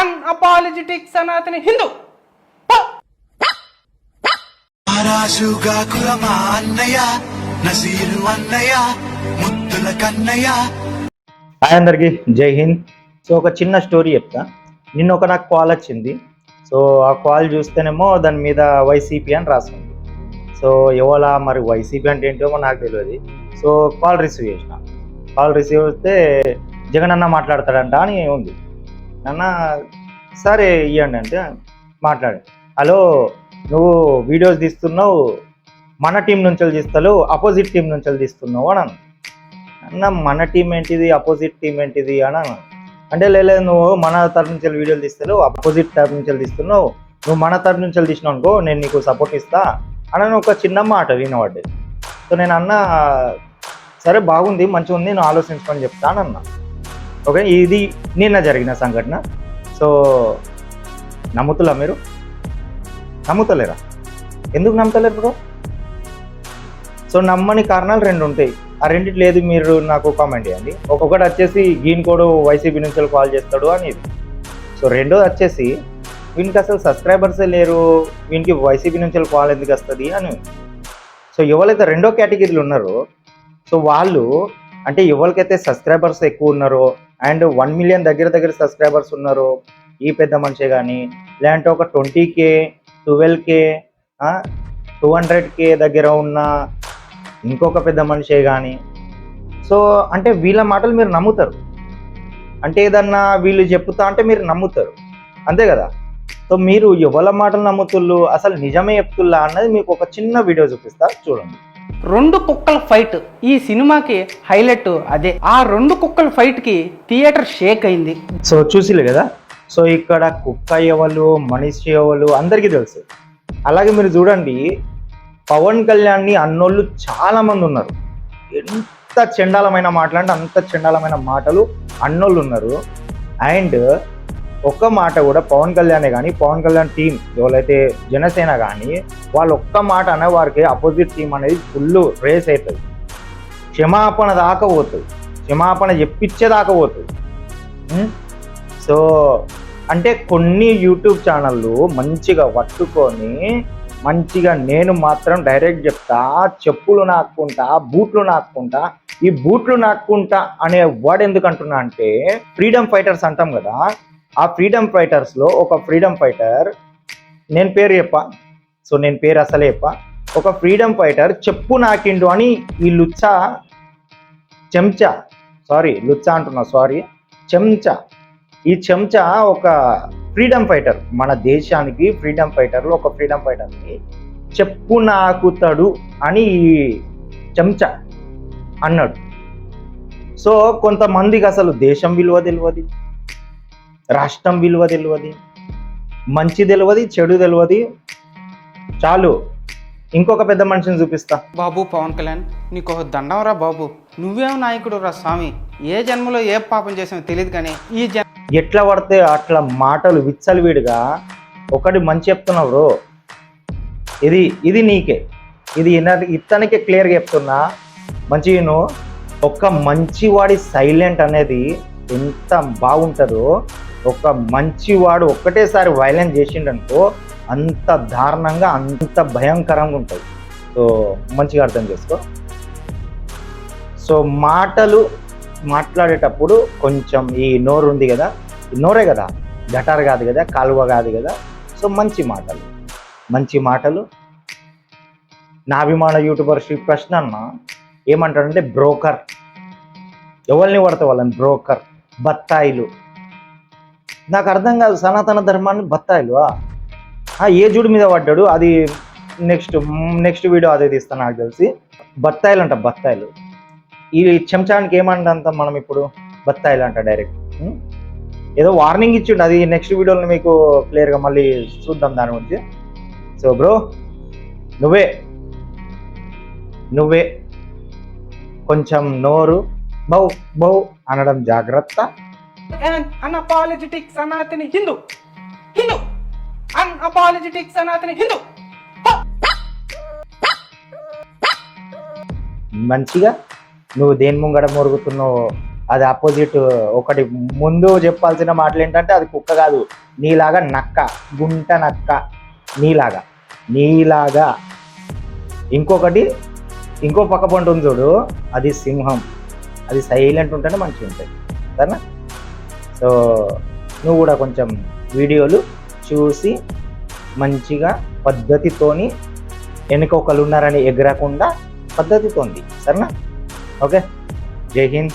Unapologetic Sanatani Hindu కులమా అన్నయ్య నసీరు అన్నయ్య ముద్దుల కన్నయ్య హాయ్ అందరికి జై హింద్. సో ఒక చిన్న స్టోరీ చెప్తా. నిన్న ఒక నాకు కాల్ వచ్చింది. సో ఆ కాల్ చూస్తేనేమో దాని మీద వైసీపీ అని రాసింది. సో ఎవలా మరి వైసీపీ అంటే ఏంటో నాకు తెలియదు. సో కాల్ రిసీవ్ చేసిన. కాల్ రిసీవ్ చేస్తే జగన్ అన్న మాట్లాడతాడంట అని ఉంది. అన్న సరే ఇవ్వండి అంటే మాట్లాడు. హలో నువ్వు వీడియోస్ తీస్తున్నావు మన టీం నుంచి తీస్తావు అపోజిట్ టీం నుంచి తీస్తున్నావు అని అన్న మన టీం ఏంటిది అపోజిట్ టీం ఏంటిది అని అన్నాను. అంటే లేదు నువ్వు మన తరపు నుంచి వీడియోలు తీస్తావు అపోజిట్ తరఫు నుంచి తీస్తున్నావు. నువ్వు మన తరపు నుంచి తీసినావు అనుకో నేను నీకు సపోర్ట్ ఇస్తా అని ఒక చిన్న మాట వినబడ్డది. సో నేను అన్న సరే బాగుంది మంచిగా ఉంది నేను ఆలోచించుకొని చెప్తాను అన్న ఓకే ఇది నిన్న జరిగిన సంఘటన. సో నమ్ముతులా మీరు? నమ్ముతలేరా? ఎందుకు నమ్ముతలేరు బ్రో? సో నమ్మని కారణాలు రెండు ఉంటాయి. ఆ రెండిటి లేదు మీరు నాకు కామెంట్ చేయండి. ఒక్కొక్కటి వచ్చేసి గీన్ కోడ్ వైసీపీ నుంచి కాల్ చేస్తాడు అనేది సో రెండోది వచ్చేసి వీనికి అసలు సబ్స్క్రైబర్సే లేరు వీనికి వైసీపీ నుంచి కాల్ ఎందుకు వస్తుంది అని సో ఎవరైతే రెండో కేటగిరీలు ఉన్నారో సో వాళ్ళు అంటే ఎవరికైతే సబ్స్క్రైబర్స్ ఎక్కువ ఉన్నారో అండ్ వన్ మిలియన్ దగ్గర దగ్గర సబ్స్క్రైబర్స్ ఉన్నారు ఈ పెద్ద మనిషే కానీ లేదంటే ఒక twenty K twelve K two hundred K దగ్గర ఉన్న ఇంకొక పెద్ద మనిషే కానీ సో అంటే వీళ్ళ మాటలు మీరు నమ్ముతారు. అంటే ఏదన్నా వీళ్ళు చెప్తా అంటే మీరు నమ్ముతారు. అంతే కదా? సో మీరు ఎవరి మాటలు నమ్ముతుళ్ళు అసలు నిజమే చెప్తుల్లా అన్నది మీకు ఒక చిన్న వీడియో చూపిస్తా చూడండి. రెండు కుక్కల ఫైట్ ఈ సినిమాకి హైలైట్ అదే. ఆ రెండు కుక్కల ఫైట్కి థియేటర్ షేక్ అయింది. సో చూసిలే కదా? సో ఇక్కడ కుక్క ఎవరు మనిషి ఎవరు అందరికీ తెలుసు. అలాగే మీరు చూడండి పవన్ కళ్యాణ్ని అన్నోళ్ళు చాలా మంది ఉన్నారు. ఎంత చండాలమైన మాటలు అంటే అంత చండాలమైన మాటలు అన్నోళ్ళు ఉన్నారు. అండ్ ఒక్క మాట కూడా పవన్ కళ్యాణే కానీ పవన్ కళ్యాణ్ టీం ఎవరైతే జనసేన కానీ వాళ్ళు ఒక్క మాట అనే వారికి అపోజిట్ టీం అనేది ఫుల్ రేస్ అవుతుంది క్షమాపణ దాకా పోతుంది. క్షమాపణ చెప్పించే దాకా పోతుంది సో అంటే కొన్ని యూట్యూబ్ ఛానళ్ళు మంచిగా పట్టుకొని మంచిగా నేను మాత్రం డైరెక్ట్ చెప్తా చెప్పులు నాక్కుంటా బూట్లు నాక్కుంటా ఈ బూట్లు నాక్కుంటా అనే వర్డ్ ఎందుకు అంటున్నా అంటే ఫ్రీడమ్ ఫైటర్స్ అంటాం కదా ఆ ఫ్రీడమ్ ఫైటర్స్లో ఒక ఫ్రీడమ్ ఫైటర్ నేను పేరు చెప్పా. సో నేను పేరు అసలే చెప్పా. ఒక ఫ్రీడమ్ ఫైటర్ చెప్పు నాకిండు అని ఈ లుచ్చా చెంచా సారీ లుచ్చా అంటున్నా సారీ చెంచా. ఈ చెంచా ఒక ఫ్రీడమ్ ఫైటర్ మన దేశానికి ఫ్రీడమ్ ఫైటర్లో ఒక ఫ్రీడమ్ ఫైటర్ని చెప్పు నాకుతాడు అని ఈ చెంచా అన్నాడు. సో కొంతమందికి అసలు దేశం విలువ తెలియదు. రాష్ట్రం విలువ తెలియదు మంచి తెలియదు చెడు తెలియదు చాలు. ఇంకొక పెద్ద మనిషిని చూపిస్తా. బాబు పవన్ కళ్యాణ్ నీకు ఒక దండం రా బాబు. నువ్వేం నాయకుడు రా స్వామి? ఏ జన్మలో ఏ పాపం చేసామో తెలియదు కానీ ఈ జన్ ఎట్లా పడితే అట్లా మాటలు విచ్చలవిడిగా ఒకటి మంచి చెప్తున్నావు బ్రో. ఇది ఇది నీకే. ఇది ఇతనికే క్లియర్గా చెప్తున్నా. మంచి విను. ఒక మంచివాడి సైలెంట్ అనేది ఎంత బాగుంటుందో ఒక మంచివాడు ఒక్కటేసారి వైలెన్స్ చేసిండనుకో అంత దారుణంగా అంత భయంకరంగా ఉంటుంది సో మంచిగా అర్థం చేసుకో. సో మాటలు మాట్లాడేటప్పుడు కొంచెం ఈ నోరు ఉంది కదా నోరే కదా గటార్ కాదు కదా కాలువ కాదు కదా. సో మంచి మాటలు. మంచి మాటలు. నా అభిమాన యూట్యూబర్ శ్రీ ప్రశ్న అన్న ఏమంటాడంటే బ్రోకర్. ఎవరిని పడతావు వాళ్ళని బ్రోకర్. బత్తాయిలు. నాకు అర్థం కాదు సనాతన ధర్మాన్ని బత్తాయిలు ఆ ఏ జుడి మీద పడ్డాడు? అది నెక్స్ట్ నెక్స్ట్ వీడియో అదే తీస్తాను నాకు తెలిసి. బత్తాయిలు అంట బత్తాయిలు. ఈ చెంచానికి ఏమంటంత మనం ఇప్పుడు? బత్తాయిలు అంట డైరెక్ట్ ఏదో వార్నింగ్ ఇచ్చిండు అది నెక్స్ట్ వీడియోలో మీకు క్లియర్గా మళ్ళీ చూద్దాం దాని గురించి. సో బ్రో నువ్వే. నువ్వే. కొంచెం నోరు బౌ బౌ అనడం జాగ్రత్త. An unapologetic Sanatani Hindu. Hindu. Unapologetic Sanatani Hindu. మంచిగా నువ్వు దేని ముంగడ మొరుగుతున్నావు అది ఆపోజిట్ ఒకటి ముందు చెప్పాల్సిన మాటలు ఏంటంటే అది కుక్క కాదు నీలాగా నక్క గుంట నక్క నీలాగా నీలాగా ఇంకొకటి ఇంకో పక్క పంట ఉంది చూడు అది సింహం అది సైలెంట్ ఉంటేనే మంచిగా ఉంటుంది సరేనా సో నువ్వు కూడా కొంచెం వీడియోలు చూసి మంచిగా పద్ధతితోని వెనుక ఒకళ్ళు ఉన్నారని ఎగరకుండా పద్ధతితోంది. సరేనా? ఓకే? జై హింద్.